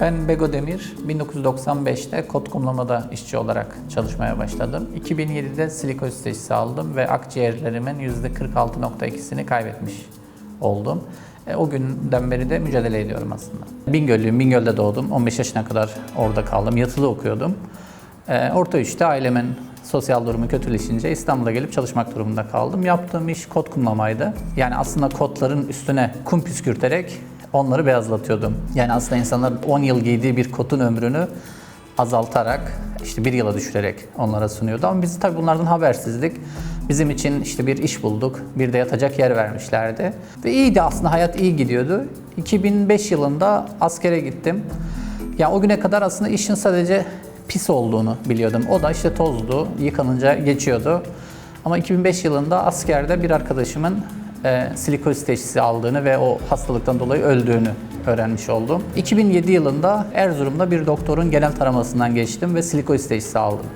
Ben Bego Demir, 1995'te kod kumlamada işçi olarak çalışmaya başladım. 2007'de silikoz teşhisi aldım ve akciğerlerimin %46.2'sini kaybetmiş oldum. E, o günden beri de mücadele ediyorum aslında. Bingöllüyüm, Bingöl'de doğdum. 15 yaşına kadar orada kaldım. Yatılı okuyordum. E, Orta üçte ailemin sosyal durumu kötüleşince İstanbul'a gelip çalışmak durumunda kaldım. Yaptığım iş kod kumlamaydı. Yani aslında kodların üstüne kum püskürterek onları beyazlatıyordum. Yani aslında insanların 10 yıl giydiği bir kotun ömrünü azaltarak işte bir yıla düşürerek onlara sunuyordu. Ama biz tabii bunlardan habersizlik. Bizim için işte bir iş bulduk. Bir de yatacak yer vermişlerdi. Ve iyiydi aslında hayat iyi gidiyordu. 2005 yılında askere gittim. Ya o güne kadar aslında işin sadece pis olduğunu biliyordum. O da işte tozdu, yıkanınca geçiyordu. Ama 2005 yılında askerde bir arkadaşımın e, silikoz teşhisi aldığını ve o hastalıktan dolayı öldüğünü öğrenmiş oldum. 2007 yılında Erzurum'da bir doktorun genel taramasından geçtim ve silikoz teşhisi aldım.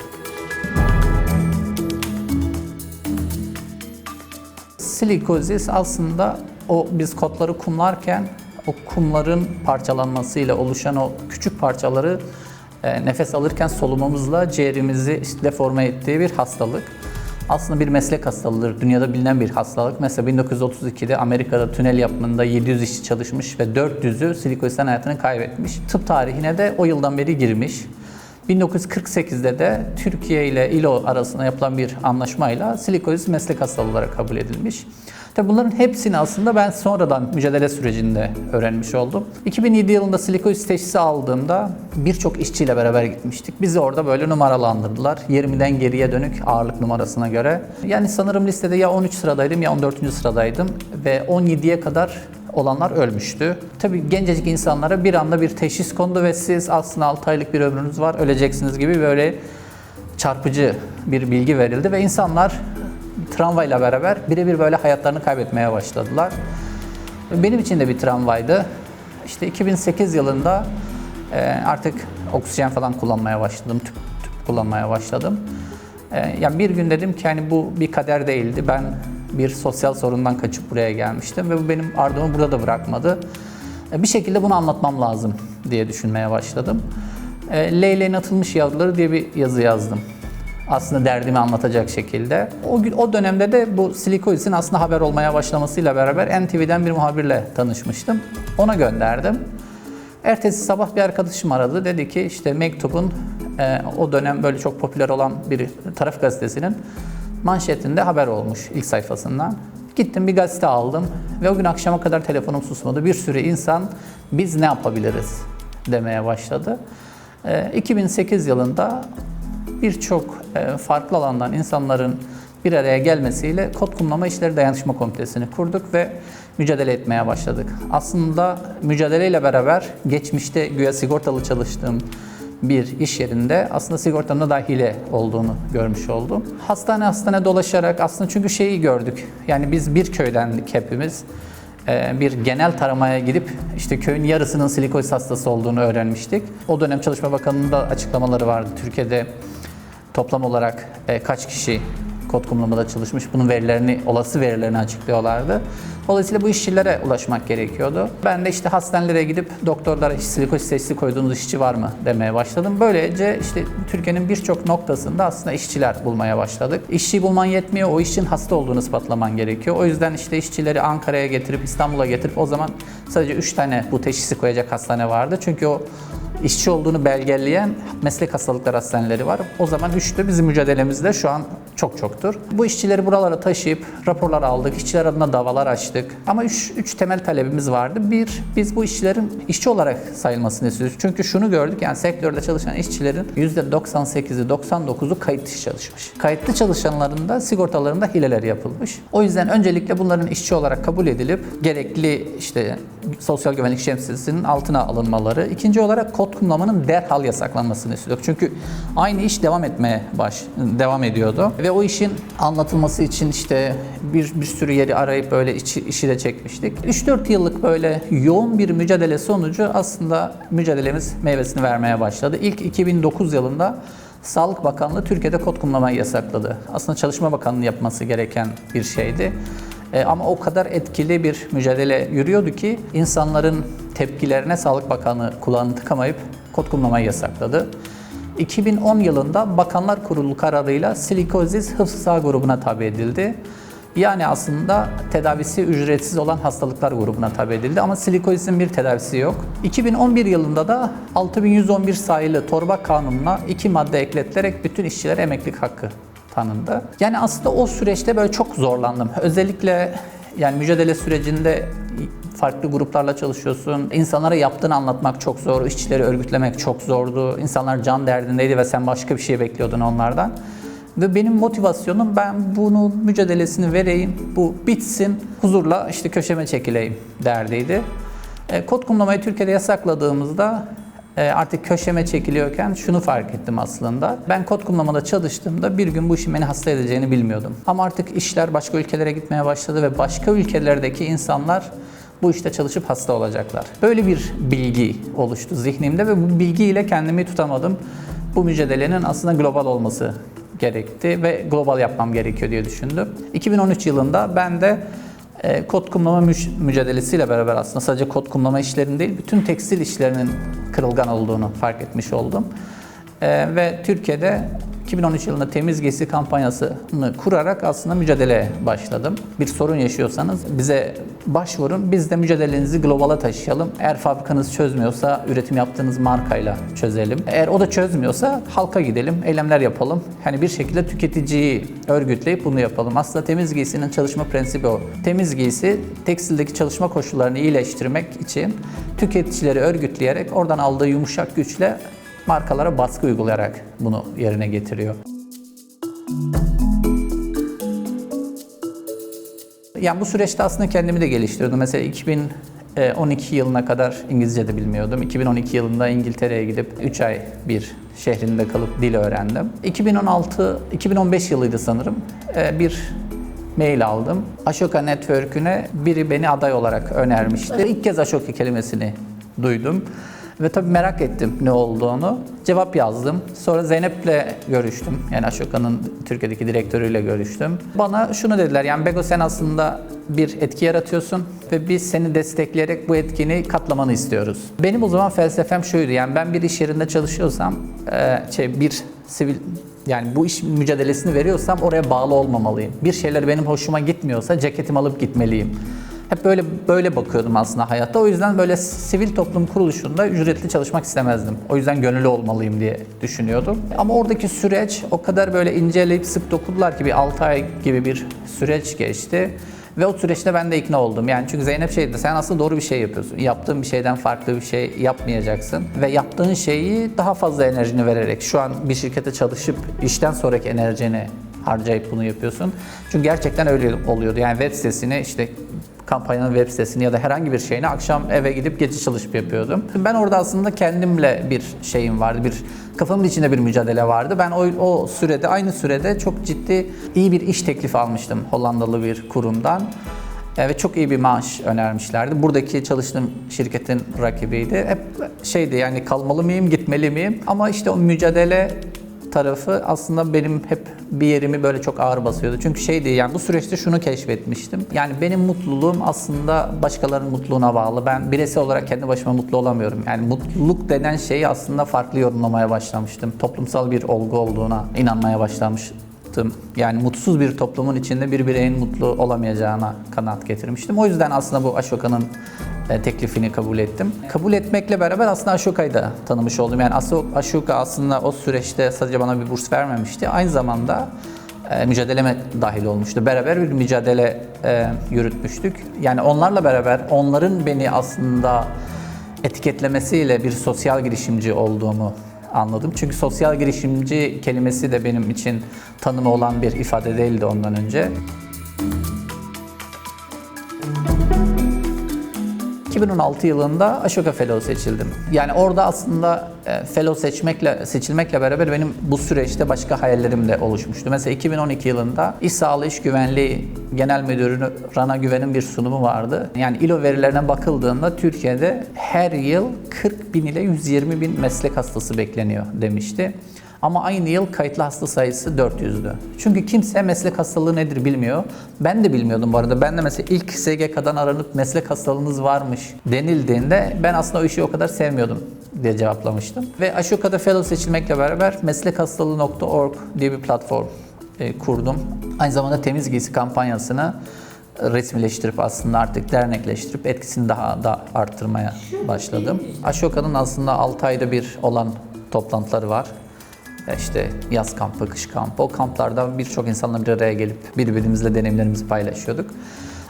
Silikozis aslında o biz kodları kumlarken o kumların parçalanmasıyla oluşan o küçük parçaları e, nefes alırken solumamızla ciğerimizi işte deforme ettiği bir hastalık. Aslında bir meslek hastalığıdır. Dünyada bilinen bir hastalık. Mesela 1932'de Amerika'da tünel yapımında 700 işçi çalışmış ve 400'ü silikozisten hayatını kaybetmiş. Tıp tarihine de o yıldan beri girmiş. 1948'de de Türkiye ile İLO arasında yapılan bir anlaşmayla silikozis meslek hastalığı olarak kabul edilmiş. Tabi bunların hepsini aslında ben sonradan mücadele sürecinde öğrenmiş oldum. 2007 yılında silikozis teşhisi aldığımda birçok işçiyle beraber gitmiştik. Bizi orada böyle numaralandırdılar. 20'den geriye dönük ağırlık numarasına göre. Yani sanırım listede ya 13 sıradaydım ya 14. sıradaydım ve 17'ye kadar olanlar ölmüştü. Tabii gencecik insanlara bir anda bir teşhis kondu ve siz aslında 6 aylık bir ömrünüz var, öleceksiniz gibi böyle çarpıcı bir bilgi verildi ve insanlar tramvayla beraber birebir böyle hayatlarını kaybetmeye başladılar. Benim için de bir tramvaydı. İşte 2008 yılında e, artık oksijen falan kullanmaya başladım, tüp, tüp kullanmaya başladım. E, Yani bir gün dedim ki hani bu bir kader değildi. Ben bir sosyal sorundan kaçıp buraya gelmiştim ve bu benim ardımı burada da bırakmadı. E, Bir şekilde bunu anlatmam lazım diye düşünmeye başladım. Leyleğin atılmış yavruları diye bir yazı yazdım. Aslında derdimi anlatacak şekilde. O o dönemde de bu silikozin aslında haber olmaya başlamasıyla beraber NTV'den bir muhabirle tanışmıştım. Ona gönderdim. Ertesi sabah bir arkadaşım aradı. Dedi ki işte mektubun e, o dönem böyle çok popüler olan bir taraf gazetesinin manşetinde haber olmuş ilk sayfasından. Gittim bir gazete aldım ve o gün akşama kadar telefonum susmadı. Bir sürü insan biz ne yapabiliriz demeye başladı. E, 2008 yılında birçok e, farklı alandan insanların bir araya gelmesiyle Kod Kumlama İşleri Dayanışma Komitesi'ni kurduk ve mücadele etmeye başladık. Aslında mücadeleyle beraber geçmişte güya sigortalı çalıştığım bir iş yerinde aslında sigortamda da hile olduğunu görmüş oldum. Hastane hastane dolaşarak aslında çünkü şeyi gördük. Yani biz bir köydendik hepimiz. Ee, bir genel taramaya gidip işte köyün yarısının silikoz hastası olduğunu öğrenmiştik. O dönem Çalışma Bakanı'nın da açıklamaları vardı. Türkiye'de toplam olarak e, kaç kişi kod kumlamada çalışmış bunun verilerini, olası verilerini açıklıyorlardı. Dolayısıyla bu işçilere ulaşmak gerekiyordu. Ben de işte hastanelere gidip doktorlara silikoz teşhisi koyduğunuz işçi var mı demeye başladım. Böylece işte Türkiye'nin birçok noktasında aslında işçiler bulmaya başladık. İşçi bulman yetmiyor, o işçinin hasta olduğunu ispatlaman gerekiyor. O yüzden işte işçileri Ankara'ya getirip İstanbul'a getirip o zaman sadece 3 tane bu teşhisi koyacak hastane vardı. Çünkü o işçi olduğunu belgeleyen meslek hastalıkları hastaneleri var. O zaman üçlü bizim mücadelemizde şu an çok çoktur. Bu işçileri buralara taşıyıp raporlar aldık, işçiler adına davalar açtık. Ama üç, üç temel talebimiz vardı. Bir, biz bu işçilerin işçi olarak sayılmasını istiyoruz. Çünkü şunu gördük yani sektörde çalışan işçilerin %98'i, 99'u kayıt dışı çalışmış. Kayıtlı çalışanların da sigortalarında hileler yapılmış. O yüzden öncelikle bunların işçi olarak kabul edilip gerekli işte sosyal güvenlik şemsiyesinin altına alınmaları. İkinci olarak kod kumlamanın derhal yasaklanmasını istiyorduk. Çünkü aynı iş devam etmeye baş devam ediyordu ve o işin anlatılması için işte bir, bir sürü yeri arayıp böyle içi, işi de çekmiştik. 3-4 yıllık böyle yoğun bir mücadele sonucu aslında mücadelemiz meyvesini vermeye başladı. İlk 2009 yılında Sağlık Bakanlığı Türkiye'de kod kumlamayı yasakladı. Aslında Çalışma Bakanlığı yapması gereken bir şeydi. E, ama o kadar etkili bir mücadele yürüyordu ki insanların tepkilerine Sağlık Bakanı kulağını tıkamayıp kod kullanmayı yasakladı. 2010 yılında Bakanlar Kurulu kararıyla silikozis hıfzı sağ grubuna tabi edildi. Yani aslında tedavisi ücretsiz olan hastalıklar grubuna tabi edildi ama silikozizin bir tedavisi yok. 2011 yılında da 6111 sayılı torba kanununa iki madde ekletilerek bütün işçilere emeklilik hakkı tanındı. Yani aslında o süreçte böyle çok zorlandım. Özellikle yani mücadele sürecinde farklı gruplarla çalışıyorsun. İnsanlara yaptığını anlatmak çok zor, işçileri örgütlemek çok zordu. İnsanlar can derdindeydi ve sen başka bir şey bekliyordun onlardan. Ve benim motivasyonum ben bunu mücadelesini vereyim, bu bitsin, huzurla işte köşeme çekileyim derdiydi. E, kod kumlamayı Türkiye'de yasakladığımızda e, artık köşeme çekiliyorken şunu fark ettim aslında. Ben kod kumlamada çalıştığımda bir gün bu işin beni hasta edeceğini bilmiyordum. Ama artık işler başka ülkelere gitmeye başladı ve başka ülkelerdeki insanlar bu işte çalışıp hasta olacaklar. Böyle bir bilgi oluştu zihnimde ve bu bilgiyle kendimi tutamadım. Bu mücadelenin aslında global olması gerekti ve global yapmam gerekiyor diye düşündüm. 2013 yılında ben de e, kod kumlama mücadelesiyle beraber aslında sadece kod kumlama işlerinin değil, bütün tekstil işlerinin kırılgan olduğunu fark etmiş oldum. E, ve Türkiye'de 2013 yılında temiz giysi kampanyasını kurarak aslında mücadeleye başladım. Bir sorun yaşıyorsanız bize başvurun, biz de mücadelenizi globala taşıyalım. Eğer fabrikanız çözmüyorsa üretim yaptığınız markayla çözelim. Eğer o da çözmüyorsa halka gidelim, eylemler yapalım. Yani bir şekilde tüketiciyi örgütleyip bunu yapalım. Aslında temiz giysinin çalışma prensibi o. Temiz giysi tekstildeki çalışma koşullarını iyileştirmek için tüketicileri örgütleyerek oradan aldığı yumuşak güçle markalara baskı uygulayarak bunu yerine getiriyor. Yani bu süreçte aslında kendimi de geliştirdim. Mesela 2012 yılına kadar İngilizce de bilmiyordum. 2012 yılında İngiltere'ye gidip 3 ay bir şehrinde kalıp dil öğrendim. 2016, 2015 yılıydı sanırım. Ee, Bir mail aldım. Ashoka Network'üne biri beni aday olarak önermişti. İlk kez Ashoka kelimesini duydum. Ve tabii merak ettim ne olduğunu. Cevap yazdım. Sonra Zeynep'le görüştüm. Yani Ashoka'nın Türkiye'deki direktörüyle görüştüm. Bana şunu dediler. Yani Bego sen aslında bir etki yaratıyorsun ve biz seni destekleyerek bu etkini katlamanı istiyoruz. Benim o zaman felsefem şuydu. Yani ben bir iş yerinde çalışıyorsam, e, şey bir sivil yani bu iş mücadelesini veriyorsam oraya bağlı olmamalıyım. Bir şeyler benim hoşuma gitmiyorsa ceketimi alıp gitmeliyim. Hep böyle böyle bakıyordum aslında hayatta. O yüzden böyle sivil toplum kuruluşunda ücretli çalışmak istemezdim. O yüzden gönüllü olmalıyım diye düşünüyordum. Ama oradaki süreç o kadar böyle inceleyip sık dokudular ki bir 6 ay gibi bir süreç geçti. Ve o süreçte ben de ikna oldum. Yani çünkü Zeynep şeydi, sen aslında doğru bir şey yapıyorsun. Yaptığın bir şeyden farklı bir şey yapmayacaksın. Ve yaptığın şeyi daha fazla enerjini vererek, şu an bir şirkete çalışıp işten sonraki enerjini harcayıp bunu yapıyorsun. Çünkü gerçekten öyle oluyordu. Yani web sitesini işte kampanyanın web sitesini ya da herhangi bir şeyini akşam eve gidip gece çalışıp yapıyordum. Ben orada aslında kendimle bir şeyim vardı. Bir kafamın içinde bir mücadele vardı. Ben o, o sürede aynı sürede çok ciddi iyi bir iş teklifi almıştım Hollandalı bir kurumdan. E, Ve çok iyi bir maaş önermişlerdi. Buradaki çalıştığım şirketin rakibiydi. Hep şeydi yani kalmalı mıyım, gitmeli miyim? Ama işte o mücadele tarafı aslında benim hep bir yerimi böyle çok ağır basıyordu. Çünkü şeydi yani bu süreçte şunu keşfetmiştim. Yani benim mutluluğum aslında başkalarının mutluluğuna bağlı. Ben bireysel olarak kendi başıma mutlu olamıyorum. Yani mutluluk denen şeyi aslında farklı yorumlamaya başlamıştım. Toplumsal bir olgu olduğuna inanmaya başlamıştım. Yani mutsuz bir toplumun içinde bir bireyin mutlu olamayacağına kanaat getirmiştim. O yüzden aslında bu Ashoka'nın teklifini kabul ettim. Kabul etmekle beraber aslında Ashoka'yı da tanımış oldum. Yani Ashoka aslında o süreçte sadece bana bir burs vermemişti. Aynı zamanda e, mücadeleme dahil olmuştu. Beraber bir mücadele e, yürütmüştük. Yani onlarla beraber onların beni aslında etiketlemesiyle bir sosyal girişimci olduğumu anladım. Çünkü sosyal girişimci kelimesi de benim için tanımı olan bir ifade değildi ondan önce. 2016 yılında Ashoka Fellow seçildim. Yani orada aslında e, Fellow seçmekle seçilmekle beraber benim bu süreçte başka hayallerim de oluşmuştu. Mesela 2012 yılında İş Sağlığı İş Güvenliği Genel Müdürü Rana Güven'in bir sunumu vardı. Yani İLO verilerine bakıldığında Türkiye'de her yıl 40 bin ile 120 bin meslek hastası bekleniyor demişti. Ama aynı yıl kayıtlı hasta sayısı 400'dü. Çünkü kimse meslek hastalığı nedir bilmiyor. Ben de bilmiyordum bu arada. Ben de mesela ilk SGK'dan aranıp meslek hastalığınız varmış denildiğinde ben aslında o işi o kadar sevmiyordum diye cevaplamıştım. Ve Ashoka'da fellow seçilmekle beraber meslekhastalığı.org diye bir platform e, kurdum. Aynı zamanda temiz giysi kampanyasını resmileştirip aslında artık dernekleştirip etkisini daha da arttırmaya başladım. Ashoka'nın aslında 6 ayda bir olan toplantıları var. İşte yaz kampı, kış kampı. O kamplarda birçok insanla bir araya gelip birbirimizle deneyimlerimizi paylaşıyorduk.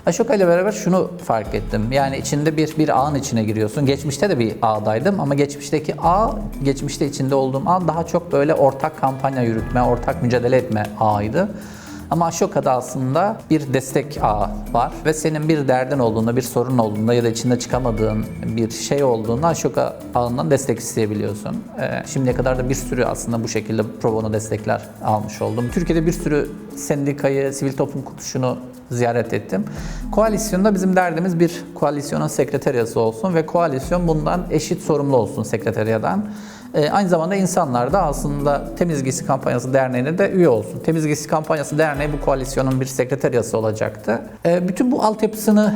Ashoka ile beraber şunu fark ettim. Yani içinde bir bir ağın içine giriyorsun. Geçmişte de bir ağdaydım ama geçmişteki ağ, geçmişte içinde olduğum ağ daha çok böyle ortak kampanya yürütme, ortak mücadele etme ağıydı. Ama Ashoka'da aslında bir destek ağı var ve senin bir derdin olduğunda, bir sorun olduğunda ya da içinde çıkamadığın bir şey olduğunda Ashoka ağından destek isteyebiliyorsun. Ee, şimdiye kadar da bir sürü aslında bu şekilde pro bono destekler almış oldum. Türkiye'de bir sürü sendikayı, sivil toplum kuruluşunu ziyaret ettim. Koalisyonda bizim derdimiz bir koalisyonun sekreteriyası olsun ve koalisyon bundan eşit sorumlu olsun sekreteriyadan. E, aynı zamanda insanlar da aslında Temiz Giysi Kampanyası Derneği'ne de üye olsun. Temiz Giysi Kampanyası Derneği bu koalisyonun bir sekreteriyası olacaktı. E, bütün bu altyapısını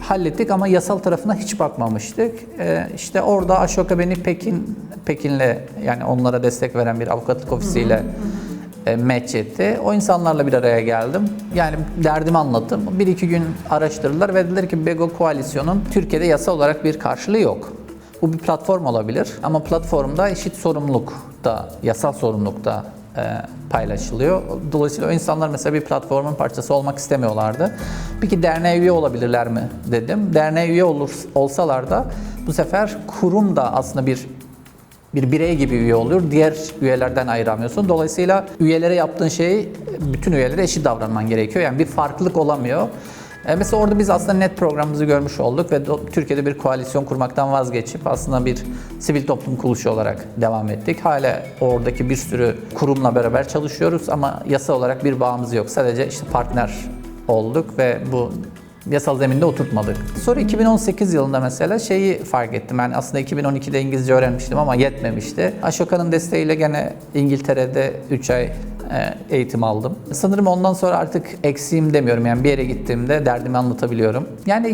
hallettik ama yasal tarafına hiç bakmamıştık. E, işte orada Ashoka beni Pekin Pekin'le yani onlara destek veren bir avukatlık ofisiyle e, match etti. O insanlarla bir araya geldim. Yani derdimi anlattım. Bir iki gün araştırdılar ve dediler ki Bego Koalisyonu'nun Türkiye'de yasal olarak bir karşılığı yok. Bu bir platform olabilir ama platformda eşit sorumluluk da, yasal sorumluluk da e, paylaşılıyor. Dolayısıyla o insanlar mesela bir platformun parçası olmak istemiyorlardı. Peki derneğe üye olabilirler mi dedim. Derneğe üye olur, olsalar da bu sefer kurum da aslında bir bir birey gibi üye oluyor. Diğer üyelerden ayıramıyorsun. Dolayısıyla üyelere yaptığın şeyi bütün üyelere eşit davranman gerekiyor. Yani bir farklılık olamıyor. E mesela orada biz aslında net programımızı görmüş olduk ve Türkiye'de bir koalisyon kurmaktan vazgeçip aslında bir sivil toplum kuruluşu olarak devam ettik. Hala oradaki bir sürü kurumla beraber çalışıyoruz ama yasa olarak bir bağımız yok. Sadece işte partner olduk ve bu yasal zeminde oturtmadık. Sonra 2018 yılında mesela şeyi fark ettim. Yani aslında 2012'de İngilizce öğrenmiştim ama yetmemişti. Ashoka'nın desteğiyle gene İngiltere'de 3 ay eğitim aldım. Sanırım ondan sonra artık eksiğim demiyorum. Yani bir yere gittiğimde derdimi anlatabiliyorum. Yani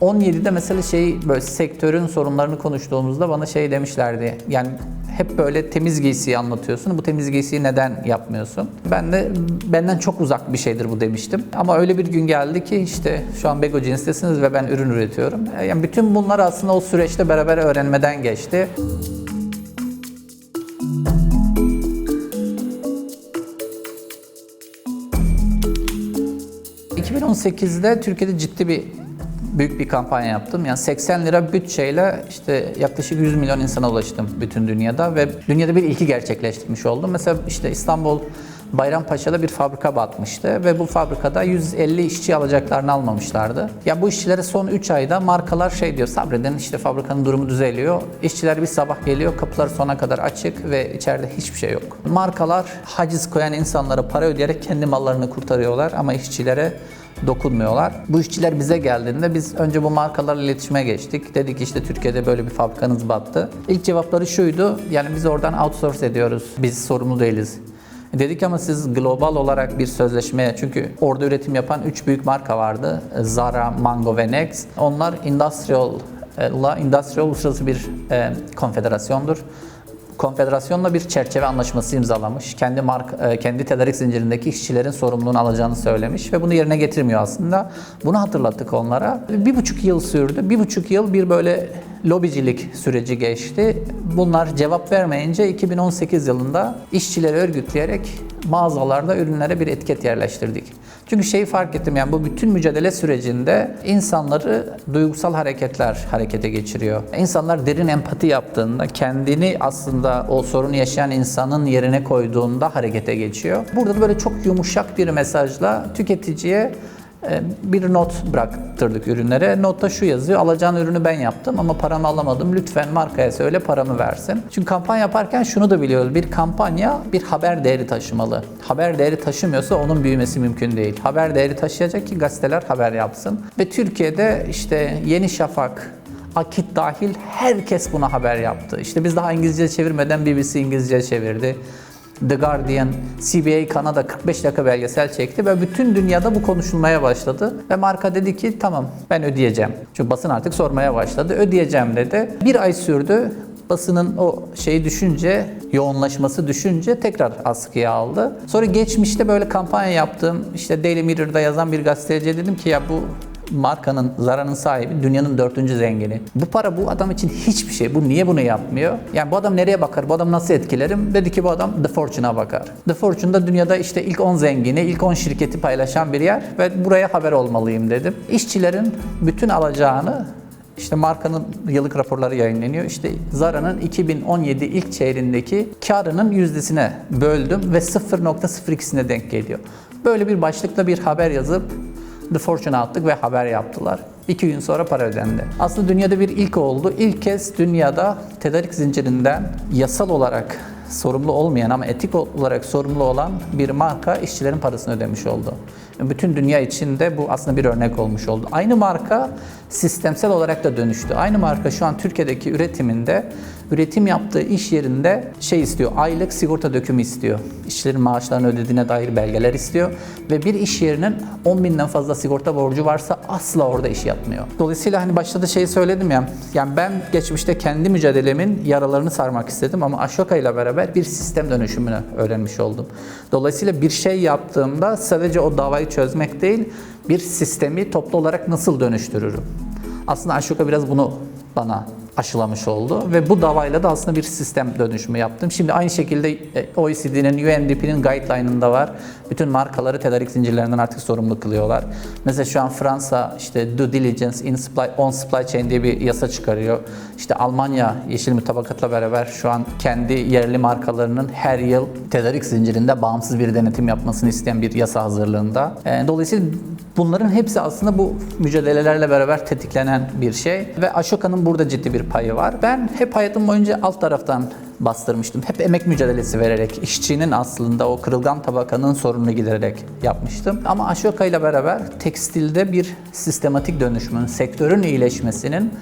2017'de mesela şey böyle sektörün sorunlarını konuştuğumuzda bana şey demişlerdi. Yani hep böyle temiz giysiyi anlatıyorsun. Bu temiz giysiyi neden yapmıyorsun? Ben de benden çok uzak bir şeydir bu demiştim. Ama öyle bir gün geldi ki işte şu an Bego Jeans'tesiniz ve ben ürün üretiyorum. E, Yani bütün bunlar aslında o süreçte beraber öğrenmeden geçti. 2018'de Türkiye'de ciddi bir büyük bir kampanya yaptım. Yani 80 lira bütçeyle işte yaklaşık 100 milyon insana ulaştım bütün dünyada ve dünyada bir ilki gerçekleştirmiş oldum. Mesela işte İstanbul Bayrampaşa'da bir fabrika batmıştı ve bu fabrikada 150 işçi alacaklarını almamışlardı. Ya bu işçilere son 3 ayda markalar şey diyor sabredin işte fabrikanın durumu düzeliyor. İşçiler bir sabah geliyor kapılar sona kadar açık ve içeride hiçbir şey yok. Markalar haciz koyan insanlara para ödeyerek kendi mallarını kurtarıyorlar ama işçilere dokunmuyorlar. Bu işçiler bize geldiğinde biz önce bu markalarla iletişime geçtik. Dedik işte Türkiye'de böyle bir fabrikanız battı. İlk cevapları şuydu. Yani biz oradan outsource ediyoruz. Biz sorumlu değiliz. Dedik ama siz global olarak bir sözleşmeye çünkü orada üretim yapan 3 büyük marka vardı. Zara, Mango ve Next. Onlar industrial'la industrial uluslararası bir e, konfederasyondur. Konfederasyonla bir çerçeve anlaşması imzalamış. Kendi mark, e, kendi tedarik zincirindeki işçilerin sorumluluğunu alacağını söylemiş ve bunu yerine getirmiyor aslında. Bunu hatırlattık onlara. Bir buçuk yıl sürdü. Bir buçuk yıl bir böyle lobicilik süreci geçti. Bunlar cevap vermeyince 2018 yılında işçileri örgütleyerek mağazalarda ürünlere bir etiket yerleştirdik. Çünkü şeyi fark ettim yani bu bütün mücadele sürecinde insanları duygusal hareketler harekete geçiriyor. İnsanlar derin empati yaptığında kendini aslında o sorunu yaşayan insanın yerine koyduğunda harekete geçiyor. Burada da böyle çok yumuşak bir mesajla tüketiciye bir not bıraktırdık ürünlere. Notta şu yazıyor. Alacağın ürünü ben yaptım ama paramı alamadım. Lütfen markaya söyle paramı versin. Çünkü kampanya yaparken şunu da biliyoruz. Bir kampanya bir haber değeri taşımalı. Haber değeri taşımıyorsa onun büyümesi mümkün değil. Haber değeri taşıyacak ki gazeteler haber yapsın. Ve Türkiye'de işte Yeni Şafak, Akit dahil herkes buna haber yaptı. İşte biz daha İngilizce çevirmeden BBC İngilizce çevirdi. The Guardian, CBA Kanada 45 dakika belgesel çekti ve bütün dünyada bu konuşulmaya başladı. Ve marka dedi ki tamam ben ödeyeceğim. Çünkü basın artık sormaya başladı. Ödeyeceğim dedi. Bir ay sürdü. Basının o şeyi düşünce, yoğunlaşması düşünce tekrar askıya aldı. Sonra geçmişte böyle kampanya yaptığım, işte Daily Mirror'da yazan bir gazeteciye dedim ki ya bu markanın, Zara'nın sahibi dünyanın dördüncü zengini. Bu para bu adam için hiçbir şey. Bu niye bunu yapmıyor? Yani bu adam nereye bakar? Bu adam nasıl etkilerim? Dedi ki bu adam The Fortune'a bakar. The Fortune'da dünyada işte ilk 10 zengini, ilk 10 şirketi paylaşan bir yer ve buraya haber olmalıyım dedim. İşçilerin bütün alacağını işte markanın yıllık raporları yayınlanıyor. İşte Zara'nın 2017 ilk çeyreğindeki karının yüzdesine böldüm ve 0.02'sine denk geliyor. Böyle bir başlıkla bir haber yazıp The Fortune'a attık ve haber yaptılar. İki gün sonra para ödendi. Aslında dünyada bir ilk oldu. İlk kez dünyada tedarik zincirinden yasal olarak sorumlu olmayan ama etik olarak sorumlu olan bir marka işçilerin parasını ödemiş oldu. Bütün dünya içinde bu aslında bir örnek olmuş oldu. Aynı marka sistemsel olarak da dönüştü. Aynı marka şu an Türkiye'deki üretiminde üretim yaptığı iş yerinde şey istiyor, aylık sigorta dökümü istiyor. İşçilerin maaşlarını ödediğine dair belgeler istiyor. Ve bir iş yerinin 10 binden fazla sigorta borcu varsa asla orada iş yapmıyor. Dolayısıyla hani başta da şeyi söyledim ya, yani ben geçmişte kendi mücadelemin yaralarını sarmak istedim ama Ashoka ile beraber bir sistem dönüşümünü öğrenmiş oldum. Dolayısıyla bir şey yaptığımda sadece o davayı çözmek değil, bir sistemi toplu olarak nasıl dönüştürürüm? Aslında Ashoka biraz bunu bana aşılamış oldu ve bu davayla da aslında bir sistem dönüşümü yaptım. Şimdi aynı şekilde e, OECD'nin, UNDP'nin guideline'ında var. Bütün markaları tedarik zincirlerinden artık sorumlu kılıyorlar. Mesela şu an Fransa işte due diligence in supply, on supply chain diye bir yasa çıkarıyor. İşte Almanya yeşil mutabakatla beraber şu an kendi yerli markalarının her yıl tedarik zincirinde bağımsız bir denetim yapmasını isteyen bir yasa hazırlığında. E, Dolayısıyla bunların hepsi aslında bu mücadelelerle beraber tetiklenen bir şey ve Ashoka'nın burada ciddi bir payı var. Ben hep hayatım boyunca alt taraftan bastırmıştım. Hep emek mücadelesi vererek, işçinin aslında o kırılgan tabakanın sorununu gidererek yapmıştım. Ama Ashoka ile beraber tekstilde bir sistematik dönüşümün, sektörün iyileşmesinin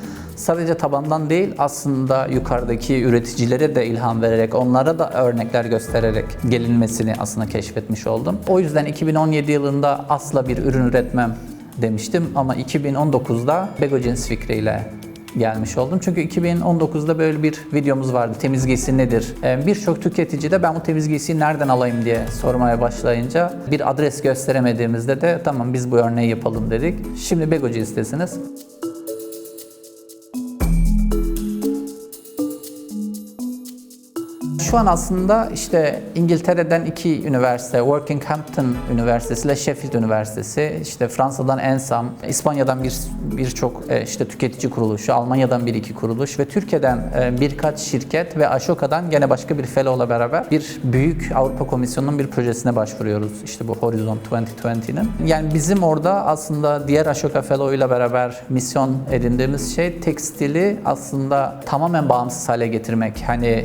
sadece tabandan değil aslında yukarıdaki üreticilere de ilham vererek, onlara da örnekler göstererek gelinmesini aslında keşfetmiş oldum. O yüzden 2017 yılında asla bir ürün üretmem demiştim ama 2019'da Bego Jeans fikriyle gelmiş oldum. Çünkü 2019'da böyle bir videomuz vardı. Temiz giysi nedir? Ee, Birçok tüketici de ben bu temiz giysiyi nereden alayım diye sormaya başlayınca bir adres gösteremediğimizde de tamam biz bu örneği yapalım dedik. Şimdi Bego Jeans'tesiniz. Şu an aslında işte İngiltere'den iki üniversite, Workinghampton Üniversitesi ile Sheffield Üniversitesi, işte Fransa'dan Ensam, İspanya'dan bir birçok e, işte tüketici kuruluşu, Almanya'dan bir iki kuruluş ve Türkiye'den e, birkaç şirket ve Ashoka'dan gene başka bir fellow'la beraber bir büyük Avrupa Komisyonu'nun bir projesine başvuruyoruz. İşte bu Horizon 2020'nin. Yani bizim orada aslında diğer Ashoka Fellow ile beraber misyon edindiğimiz şey tekstili aslında tamamen bağımsız hale getirmek. Hani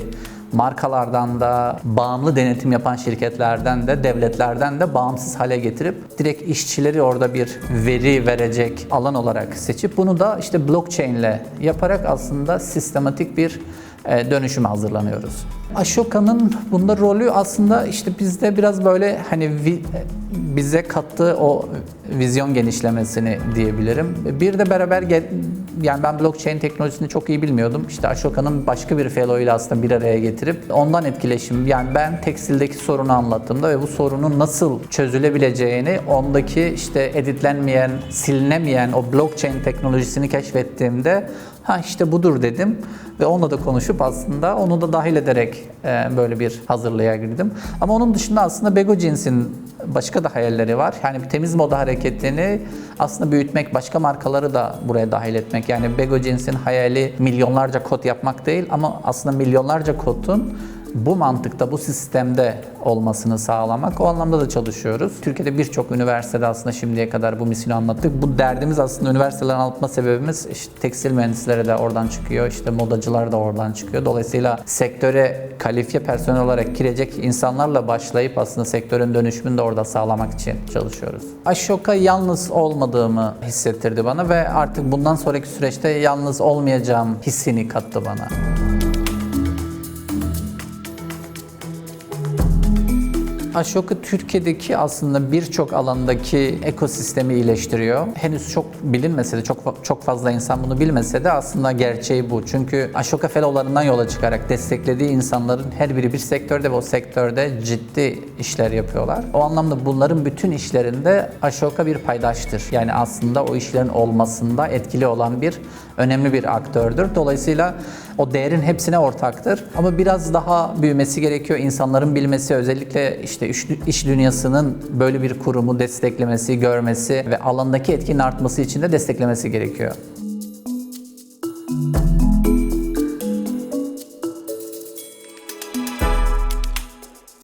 markalardan da, bağımlı denetim yapan şirketlerden de, devletlerden de bağımsız hale getirip direkt işçileri orada bir veri verecek alan olarak seçip bunu da işte blockchain ile yaparak aslında sistematik bir e, dönüşüme hazırlanıyoruz. Ashoka'nın bunda rolü aslında işte bizde biraz böyle hani bize kattığı o vizyon genişlemesini diyebilirim. Bir de beraber yani ben blockchain teknolojisini çok iyi bilmiyordum. İşte Ashoka'nın başka bir fellow ile aslında bir araya getirip ondan etkileşim yani ben tekstildeki sorunu anlattığımda ve bu sorunun nasıl çözülebileceğini ondaki işte editlenmeyen, silinemeyen o blockchain teknolojisini keşfettiğimde ha işte budur dedim ve onunla da konuşup aslında onu da dahil ederek e, böyle bir hazırlığa girdim. Ama onun dışında aslında Bego Jeans'in başka da hayalleri var. Yani temiz moda hareketini aslında büyütmek, başka markaları da buraya dahil etmek. Yani Bego Jeans'in hayali milyonlarca kot yapmak değil ama aslında milyonlarca kotun bu mantıkta, bu sistemde olmasını sağlamak. O anlamda da çalışıyoruz. Türkiye'de birçok üniversitede aslında şimdiye kadar bu misyonu anlattık. Bu derdimiz aslında üniversitelerin anlatma sebebimiz işte tekstil mühendisleri de oradan çıkıyor, işte modacılar da oradan çıkıyor. Dolayısıyla sektöre kalifiye personel olarak girecek insanlarla başlayıp aslında sektörün dönüşümünü de orada sağlamak için çalışıyoruz. Ashoka yalnız olmadığımı hissettirdi bana ve artık bundan sonraki süreçte yalnız olmayacağım hissini kattı bana. Ashoka Türkiye'deki aslında birçok alandaki ekosistemi iyileştiriyor. Henüz çok bilinmese de, çok çok fazla insan bunu bilmese de aslında gerçeği bu. Çünkü Ashoka Fellow'larından yola çıkarak desteklediği insanların her biri bir sektörde ve o sektörde ciddi işler yapıyorlar. O anlamda bunların bütün işlerinde Ashoka bir paydaştır. Yani aslında o işlerin olmasında etkili olan bir önemli bir aktördür. Dolayısıyla o değerin hepsine ortaktır. Ama biraz daha büyümesi gerekiyor. İnsanların bilmesi, özellikle işte iş, dünyasının böyle bir kurumu desteklemesi, görmesi ve alandaki etkinin artması için de desteklemesi gerekiyor.